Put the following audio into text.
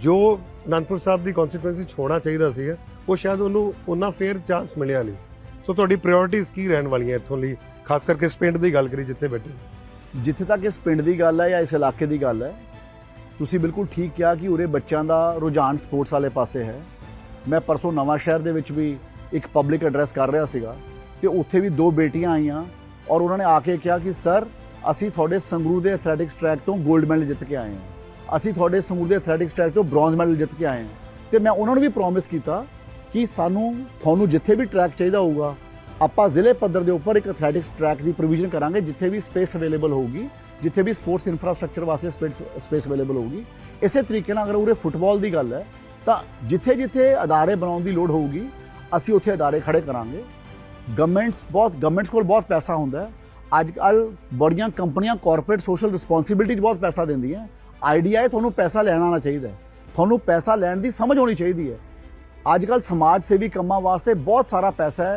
ਜੋ ਅਨੰਦਪੁਰ ਸਾਹਿਬ ਦੀ ਕਨਸਟੀਟੂਐਂਸੀ ਛੋੜਨਾ ਚਾਹੀਦਾ ਸੀਗਾ ਉਹ ਸ਼ਾਇਦ ਉਹਨੂੰ ਉਹਨਾਂ ਫੇਅਰ ਚਾਂਸ ਮਿਲਿਆ ਨਹੀਂ। ਸੋ ਤੁਹਾਡੀ ਪ੍ਰਾਇੋਰਟੀਜ਼ ਕੀ ਰਹਿਣ ਵਾਲੀਆਂ ਇੱਥੋਂ ਲਈ? ਖਾਸ ਕਰਕੇ ਇਸ ਪਿੰਡ ਦੀ ਗੱਲ ਕਰੀ ਜਿੱਥੇ ਬੈਠੇ ਜਿੱਥੇ ਤੱਕ ਇਸ ਪਿੰਡ ਦੀ ਗੱਲ ਹੈ ਜਾਂ ਇਸ ਇਲਾਕੇ ਦੀ ਗੱਲ ਹੈ, ਤੁਸੀਂ ਬਿਲਕੁਲ ਠੀਕ ਕਿਹਾ ਕਿ ਉਰੇ ਬੱਚਿਆਂ ਦਾ ਰੁਝਾਨ ਸਪੋਰਟਸ ਵਾਲੇ ਪਾਸੇ ਹੈ। ਮੈਂ ਪਰਸੋਂ ਨਵਾਂ ਸ਼ਹਿਰ ਦੇ ਵਿੱਚ ਵੀ ਇੱਕ ਪਬਲਿਕ ਐਡਰੈਸ ਕਰ ਰਿਹਾ ਸੀਗਾ ਤੇ ਉੱਥੇ ਵੀ ਦੋ ਬੇਟੀਆਂ ਆਈਆਂ ਔਰ ਉਹਨਾਂ ਨੇ ਆ ਕੇ ਕਿਹਾ ਕਿ ਸਰ ਅਸੀਂ ਤੁਹਾਡੇ ਸੰਗਰੂਰ ਦੇ ਐਥਲੈਟਿਕਸ ਟਰੈਕ ਤੋਂ 골ਡ ਮੈਡਲ ਜਿੱਤ ਕੇ ਆਏ ਹਾਂ। ਅਸੀਂ ਤੁਹਾਡੇ ਸੰਗਰੂਰ ਦੇ ਐਥਲੈਟਿਕਸ ਟਰੈਕ ਤੋਂ ਬ੍ਰੌਂਜ਼ ਮੈਡਲ ਜਿੱਤ ਕੇ ਆਏ ਹਾਂ। ਤੇ ਮੈਂ ਉਹਨਾਂ ਨੂੰ ਵੀ ਪ੍ਰੋਮਿਸ ਕੀਤਾ ਕਿ ਸਾਨੂੰ, ਤੁਹਾਨੂੰ ਜਿੱਥੇ ਵੀ ਟਰੈਕ ਚਾਹੀਦਾ ਹੋਊਗਾ, ਆਪਾਂ ਜ਼ਿਲ੍ਹੇ ਪੱਧਰ ਦੇ ਉੱਪਰ ਇੱਕ ਐਥਲੈਟਿਕਸ ਟਰੈਕ ਦੀ ਪ੍ਰੋਵੀਜ਼ਨ ਕਰਾਂਗੇ, ਜਿੱਥੇ ਵੀ ਸਪੇਸ ਅਵੇਲੇਬਲ ਹੋਊਗੀ, ਜਿੱਥੇ ਵੀ ਸਪੋਰਟਸ ਇਨਫਰਾਸਟ੍ਰਕਚਰ ਵਾਸਤੇ ਸਪੇਸ ਸਪੇਸ ਅਵੇਲੇਬਲ ਹੋਊਗੀ। ਇਸੇ ਤਰੀਕੇ ਨਾਲ ਅਗਰ ਉਰੇ ਫੁੱਟਬਾਲ ਦੀ ਗੱਲ ਹੈ, ਤਾਂ ਜਿੱਥੇ ਜਿੱਥੇ ਅਦਾਰੇ ਬਣਾਉਣ ਦੀ ਲੋੜ ਹੋਊਗੀ, ਅਸੀਂ ਉੱਥੇ ਅਦਾਰੇ ਖੜੇ ਕਰਾਂਗੇ। ਗਵਰਨਮੈਂਟਸ ਬਹੁਤ ਗਵਰਨਮੈਂਟਸ ਕੋਲ ਬਹੁਤ ਪੈਸਾ ਹੁੰਦਾ ਹੈ। ਅੱਜ ਕੱਲ ਬੜੀਆਂ ਕੰਪਨੀਆਂ ਕਾਰਪੋਰੇਟ ਸੋਸ਼ਲ ਰਿਸਪੌਂਸਿਬਿਲਟੀ 'ਚ ਬਹੁਤ ਪੈਸਾ ਦਿੰਦੀਆਂ। ਆਈਡੀਆ ਹੈ ਤੁਹਾਨੂੰ ਪੈਸਾ ਲੈਣਾ ਆਉਣਾ ਚਾਹੀਦਾ ਹੈ। ਤੁਹਾਨੂੰ ਪੈਸਾ ਲੈਣ ਦੀ ਸਮਝ ਹੋਣੀ ਚਾਹੀਦੀ ਹੈ। ਅੱਜ ਕੱਲ ਸਮਾਜ ਸੇਵੀ ਕੰਮਾਂ ਵਾਸਤੇ ਬਹੁਤ ਸਾਰਾ ਪੈਸਾ ਹੈ।